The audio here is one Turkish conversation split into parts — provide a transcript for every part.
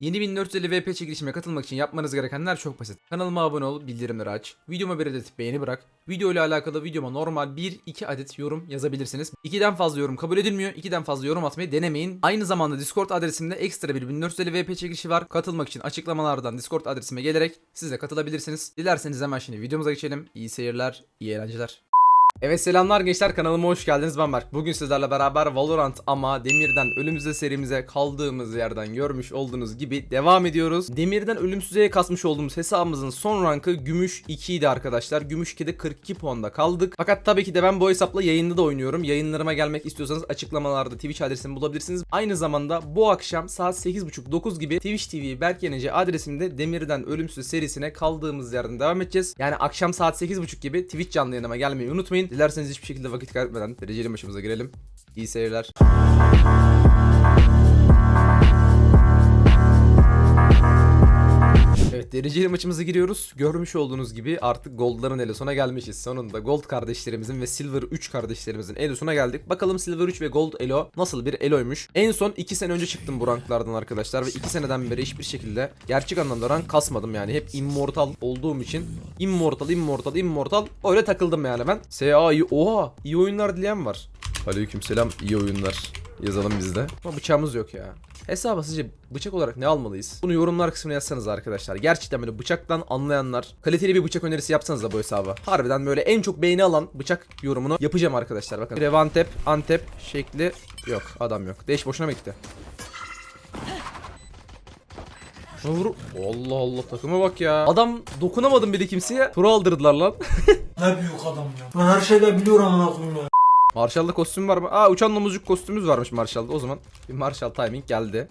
Yeni 1450 VP çekilişime katılmak için yapmanız gerekenler çok basit. Kanalıma abone ol, bildirimleri aç, videoma bir adet beğeni bırak, video ile alakalı videoma normal 1-2 adet yorum yazabilirsiniz. 2'den fazla yorum kabul edilmiyor, 2'den fazla yorum atmayı denemeyin. Aynı zamanda Discord adresimde ekstra bir 1450 VP çekilişi var. Katılmak için açıklamalardan Discord adresime gelerek siz de katılabilirsiniz. Dilerseniz hemen şimdi videomuza geçelim. İyi seyirler, iyi eğlenceler. Evet selamlar gençler kanalıma hoş geldiniz ben Berk. Bugün sizlerle beraber Valorant ama Demir'den Ölümsüze serimize kaldığımız yerden görmüş olduğunuz gibi devam ediyoruz. Demir'den Ölümsüze'ye kasmış olduğumuz hesabımızın son rankı Gümüş 2 idi arkadaşlar. Gümüş 2'de 42 puanda kaldık. Fakat tabii ki de ben bu hesapla yayında da oynuyorum. Yayınlarıma gelmek istiyorsanız açıklamalarda Twitch adresimi bulabilirsiniz. Aynı zamanda bu akşam saat 8.30-9 gibi Twitch TV Berk Yenece adresimde Demir'den Ölümsüze serisine kaldığımız yerden devam edeceğiz. Yani akşam saat 8.30 gibi Twitch canlı yayınıma gelmeyi unutmayın. Dilerseniz hiçbir şekilde vakit kaybetmeden dereceli maçımıza girelim. İyi seyirler. Evet dereceli maçımıza giriyoruz. Görmüş olduğunuz gibi artık Gold'ların ele sona gelmişiz. Sonunda Gold kardeşlerimizin ve Silver 3 kardeşlerimizin ele sona geldik. Bakalım Silver 3 ve Gold Elo nasıl bir Elo'ymuş. En son 2 sene önce çıktım bu ranklardan arkadaşlar ve 2 seneden beri hiçbir şekilde gerçek anlamda rank kasmadım yani. Hep immortal olduğum için immortal, immortal, immortal öyle takıldım yani ben. SA iyi, oha iyi oyunlar dileyen var. Aleykümselam iyi oyunlar. Yazalım biz de. Ama bıçağımız yok ya. Hesaba sizce bıçak olarak ne almalıyız? Bunu yorumlar kısmına yazsanız arkadaşlar. Gerçekten böyle bıçaktan anlayanlar kaliteli bir bıçak önerisi yapsanız da bu hesaba. Harbiden böyle en çok beğeni alan bıçak yorumunu yapacağım arkadaşlar. Bakın. Revantep, Antep şekli yok. Adam yok. Değiş boşuna mı gitti? Vur. Allah Allah takıma bak ya. Adam dokunamadım bile kimseye. Pro aldırdılar lan. Ne büyük adam ya. Ben her şeyde biliyorum amına koyayım ya. Marshall'da kostüm var mı? Aa uçan domuzcuk kostümümüz varmış Marshall'da. O zaman bir Marshall timing geldi.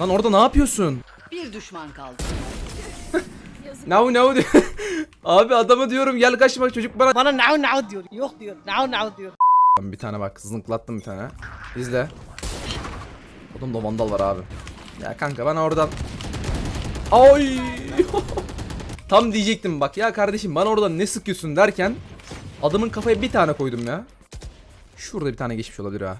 Lan orada ne yapıyorsun? Bir düşman kaldı. Now now. Abi adama diyorum gel kaçma çocuk bana. Bana now now diyor. Yok diyor. Now now diyor. Ben bir tane bak zınklattım bir tane. İzle. Odamda vandal var abi. Ya kanka ben oradan. Ay. Tam diyecektim bak ya kardeşim bana oradan ne sıkıyorsun derken adamın kafaya bir tane koydum ya. Şurada bir tane geçmiş olabilir ha.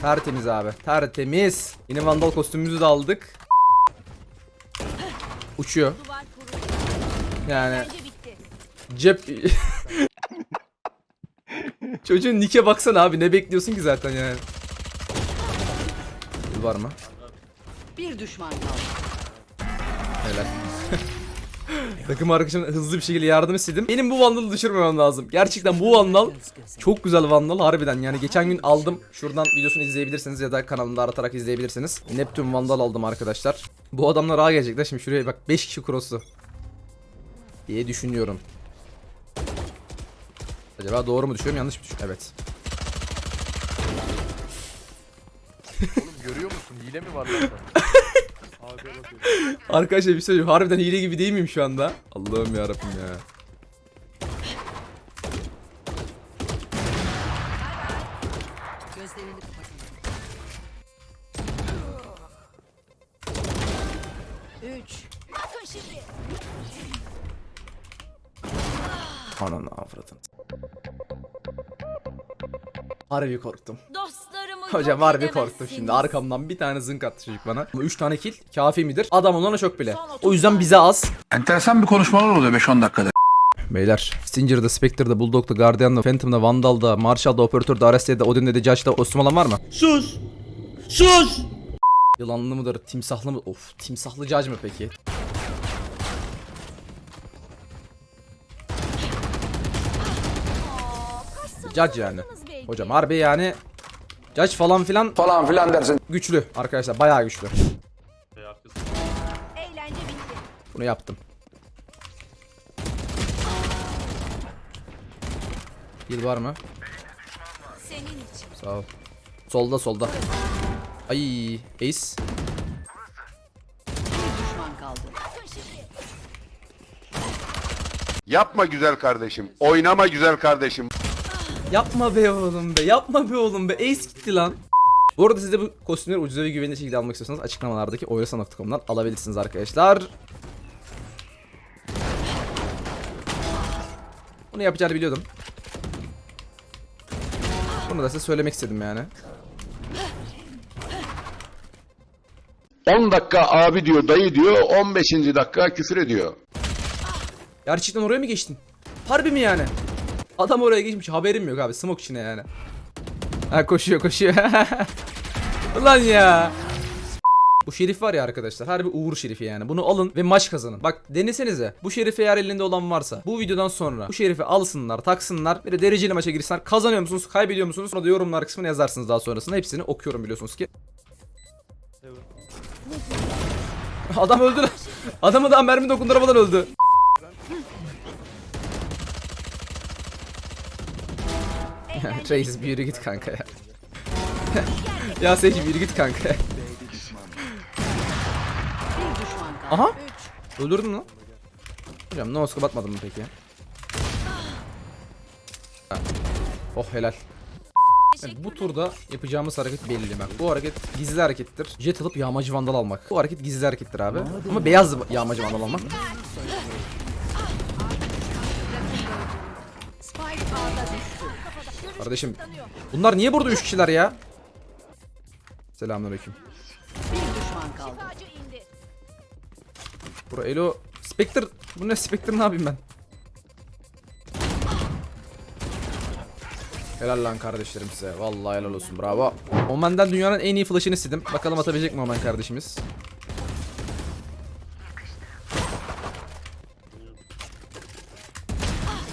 Tertemiz abi. Tertemiz. Yine vandal kostümümüzü de aldık. Uçuyor. Yani cep... Çocuğun nike baksana abi ne bekliyorsun ki zaten yani. Yıl var mı? Bir düşman kaldı. Helal. Takım arkadaşıma hızlı bir şekilde yardım istedim. Benim bu vandalı düşürmemem lazım. Gerçekten bu vandal çok güzel vandal harbiden. Yani geçen gün aldım. Şuradan videosunu izleyebilirsiniz ya da kanalımda aratarak izleyebilirsiniz. Neptune vandal aldım arkadaşlar. Bu adamlar ağa gelecekler. Şimdi şuraya bak 5 kişi cross'u. Diye düşünüyorum. Acaba doğru mu düşüyorum yanlış mı düşüyorum? Evet. Oğlum görüyor musun? Hile mi var lan? Abi bakıyorum. Arkadaşlar bir şey söyleyeyim. Harbiden hile gibi değil miyim şu anda? Allah'ım yarabbim ya. Ananı avradın. Harbi korktum. Dostlarımı Hocam yok harbi korktum edemezsiniz. şimdi. Arkamdan bir tane zınk attı çocuk bana. 3 tane kill kafi midir? Adam olana çok bile. O yüzden bize az. Enteresan bir konuşmalar oluyor 5-10 dakikada. Beyler Stinger'da, Spectre'da, Bulldog'da, Guardian'da, Phantom'da, Vandal'da, Marshall'da, Operatör'da, Arestia'da, Odin'de, de Judge'da olan var mı? Sus. Sus. Yılanlı mıdır, timsahlı mı? Of timsahlı Judge mı peki? Judge yani. Hocam harbi yani Judge falan filan Falan filan dersin. güçlü arkadaşlar bayağı güçlü. Eğlence bitti. Bunu yaptım. Yıl var mı? Senin için. Sağ ol. Solda solda. Ay Ace. Bir düşman kaldı. Bakın şimdi. Yapma güzel kardeşim. Oynama güzel kardeşim. Yapma be oğlum be. Yapma be oğlum be. Ace gitti lan. Bu arada siz de bu kostümleri ucuza ve güvenilir şekilde almak istiyorsanız açıklamalardaki oylasan.com'dan alabilirsiniz arkadaşlar. Bunu yapacağını biliyordum. Bunu da size söylemek istedim yani. 10 dakika abi diyor, dayı diyor, 15. dakika küfür ediyor. Gerçekten oraya mı geçtin? Harbi mi yani? Adam oraya geçmiş haberim yok abi smoke içine yani. Ha koşuyor koşuyor. Ulan ya. Bu şerif var ya arkadaşlar harbi uğur şerifi yani bunu alın ve maç kazanın. Bak denesenize bu şerifi eğer elinde olan varsa bu videodan sonra bu şerifi alsınlar taksınlar bir de dereceli maça girsinler kazanıyor musunuz kaybediyor musunuz sonra da yorumlar kısmına yazarsınız daha sonrasında hepsini okuyorum biliyorsunuz ki. Adam öldü lan. Adamı daha mermi dokunduramadan öldü. Reis bir yürü git kanka ya. ya Seyci bir yürü git kanka. Aha. Öldürdün mü? Hocam no scope atmadın mı peki? Oh helal. Evet, bu turda yapacağımız hareket belli bak. Bu hareket gizli harekettir. Jet alıp yağmacı vandal almak. Bu hareket gizli harekettir abi. Ama beyaz yağmacı vandal almak. Kardeşim bunlar niye burada 3 kişiler ya? Selamünaleyküm. Bir düşman kaldı. Bura Elo Spectre bu ne Spectre ne yapayım ben? Helal lan kardeşlerim size. Vallahi helal olsun. Bravo. Omen'den dünyanın en iyi flash'ını istedim. Bakalım atabilecek mi Omen kardeşimiz?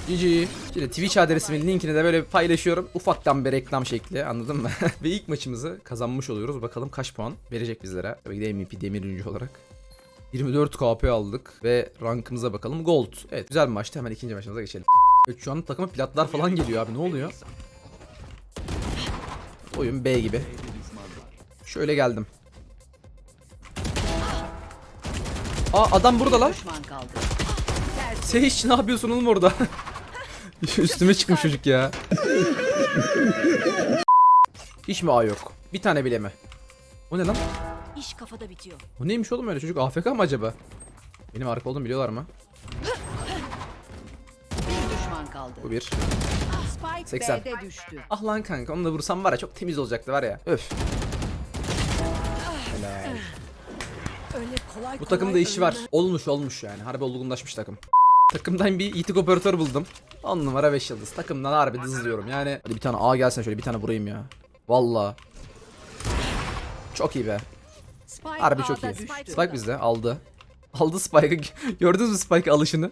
GG. Şimdi Twitch adresimin linkini de böyle paylaşıyorum. Ufaktan bir reklam şekli anladın mı? Ve ilk maçımızı kazanmış oluyoruz. Bakalım kaç puan verecek bizlere. Tabii ki de MVP demiruncu olarak. 24 KP aldık ve rankımıza bakalım. Gold. Evet güzel bir maçtı. Hemen ikinci maçımıza geçelim. Evet şu an takıma platlar falan geliyor abi. Ne oluyor? Oyun B gibi. Şöyle geldim. Aa adam burada lan. Sage ne yapıyorsun oğlum orada? Üstüme çıkmış çocuk ya. Hiç mi A yok? Bir tane bile mi? O ne lan? İş kafada bitiyor. O neymiş oğlum öyle çocuk AFK mı acaba? Benim arka olduğumu biliyorlar mı? Bir düşman kaldı. Bu bir. Spike 80. B'de düştü. Ah lan kanka onu da vursam var ya çok temiz olacaktı var ya. Öf. Helal. Öyle kolay Bu takımda işi var. Olmuş olmuş yani. Harbi olgunlaşmış takım. Takımdan bir itik operatör buldum. 10 numara 5 yıldız. Takımdan harbi dızlıyorum yani. Hadi bir tane A gelsin şöyle bir tane vurayım ya. Valla. Çok iyi be. Harbi çok iyi. Spike bizde aldı. Aldı Spike'ı. Gördünüz mü Spike alışını?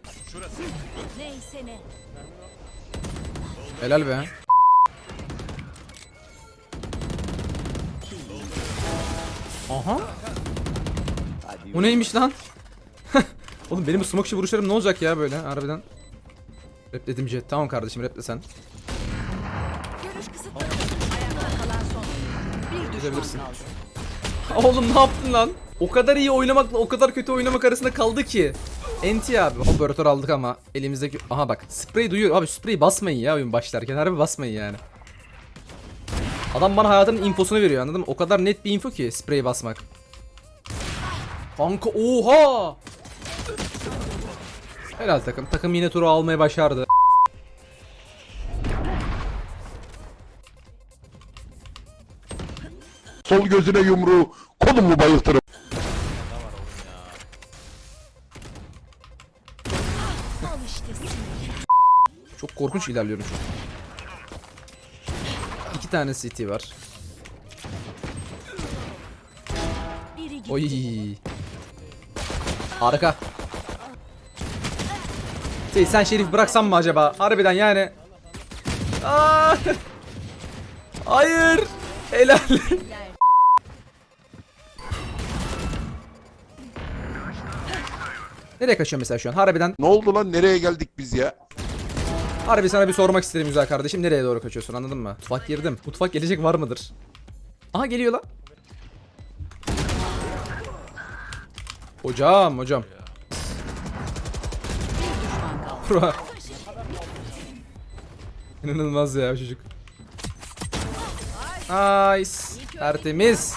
Helal be. Aha. O neymiş lan? Oğlum benim bu smoke vuruşlarım ne olacak ya böyle harbiden. Repledim jet. Tamam kardeşim reple sen. Gidebilirsin. Oğlum ne yaptın lan? O kadar iyi oynamakla o kadar kötü oynamak arasında kaldı ki. Enti abi. Operatör aldık ama elimizdeki... Aha bak sprey duyuyor. Abi spreyi basmayın ya oyun başlarken. Harbi basmayın yani. Adam bana hayatının infosunu veriyor anladın mı? O kadar net bir info ki sprey basmak. Kanka oha! Helal takım. Takım yine turu almayı başardı. Sol gözüne yumruğu, kolumu bayıltırım. Çok korkunç ilerliyorum şu an. İki tane CT var. Oy. Harika. Şey, sen Şerif bıraksan mı acaba? Harbiden yani. Aa! Hayır. Helal. Nereye kaçıyorsun mesela şu an? Harbiden Ne oldu lan, nereye geldik biz ya? Harbi sana bir sormak istedim güzel kardeşim. Nereye doğru kaçıyorsun anladın mı? Mutfak girdim. Mutfak gelecek var mıdır? Aha geliyor lan. Hocam hocam. Bro. İnanılmaz ya çocuk. Nice. Tertemiz.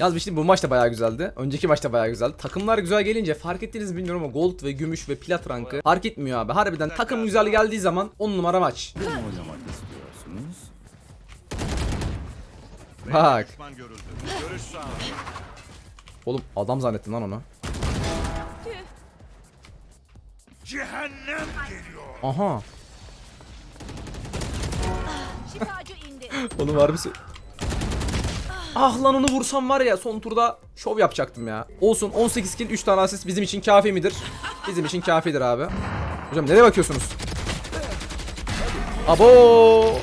Yalnız bir şey bu maç da bayağı güzeldi. Önceki maç da bayağı güzeldi. Takımlar güzel gelince fark ettiniz mi bilmiyorum ama gold ve gümüş ve plat rankı fark etmiyor abi. Harbiden takım güzel geldiği zaman 10 numara maç. Bak. Oğlum adam zannettim lan onu. Aha. Şifacı indi. Onu var mısın? Ah lan onu vursam var ya son turda şov yapacaktım ya. Olsun 18 kill 3 tane asist bizim için kafi midir? Bizim için kafidir abi. Hocam nereye bakıyorsunuz? Abo!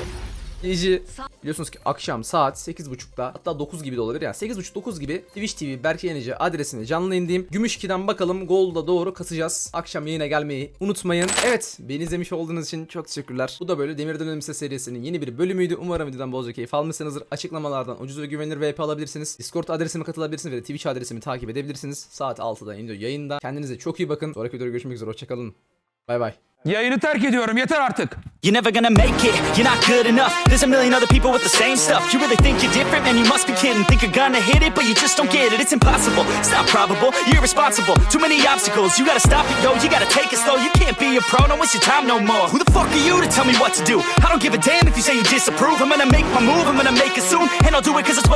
GG. Biliyorsunuz ki akşam saat 8.30'da hatta 9 gibi de olabilir yani 8.30-9 gibi Twitch TV Berke Yenici adresine canlı indiğim Gümüş 2'den bakalım Gold'a doğru kasacağız. Akşam yayına gelmeyi unutmayın. Evet beni izlemiş olduğunuz için çok teşekkürler. Bu da böyle Demirden Ölümse serisinin yeni bir bölümüydü. Umarım videodan bolca keyif almışsınızdır. Açıklamalardan ucuz ve güvenilir VP alabilirsiniz. Discord adresime katılabilirsiniz ve de Twitch adresimi takip edebilirsiniz. Saat 6'da iniyor yayında. Kendinize çok iyi bakın. Sonraki videoda görüşmek üzere. Hoşçakalın. Bay bay. Yayını terk ediyorum yeter artık. You're never gonna make it, you're not good enough. There's a million other people with the same stuff. You really think you're different, man, you must be kidding. Think you're gonna hit it, but you just don't get it. It's impossible, it's not probable, you're irresponsible. Too many obstacles, you gotta stop it, yo. You gotta take it slow, you can't be a pro. Don't waste your time no more. Who the fuck are you to tell me what to do? I don't give a damn if you say you disapprove. I'm gonna make my move, I'm gonna make it soon. And I'll do it cause it's what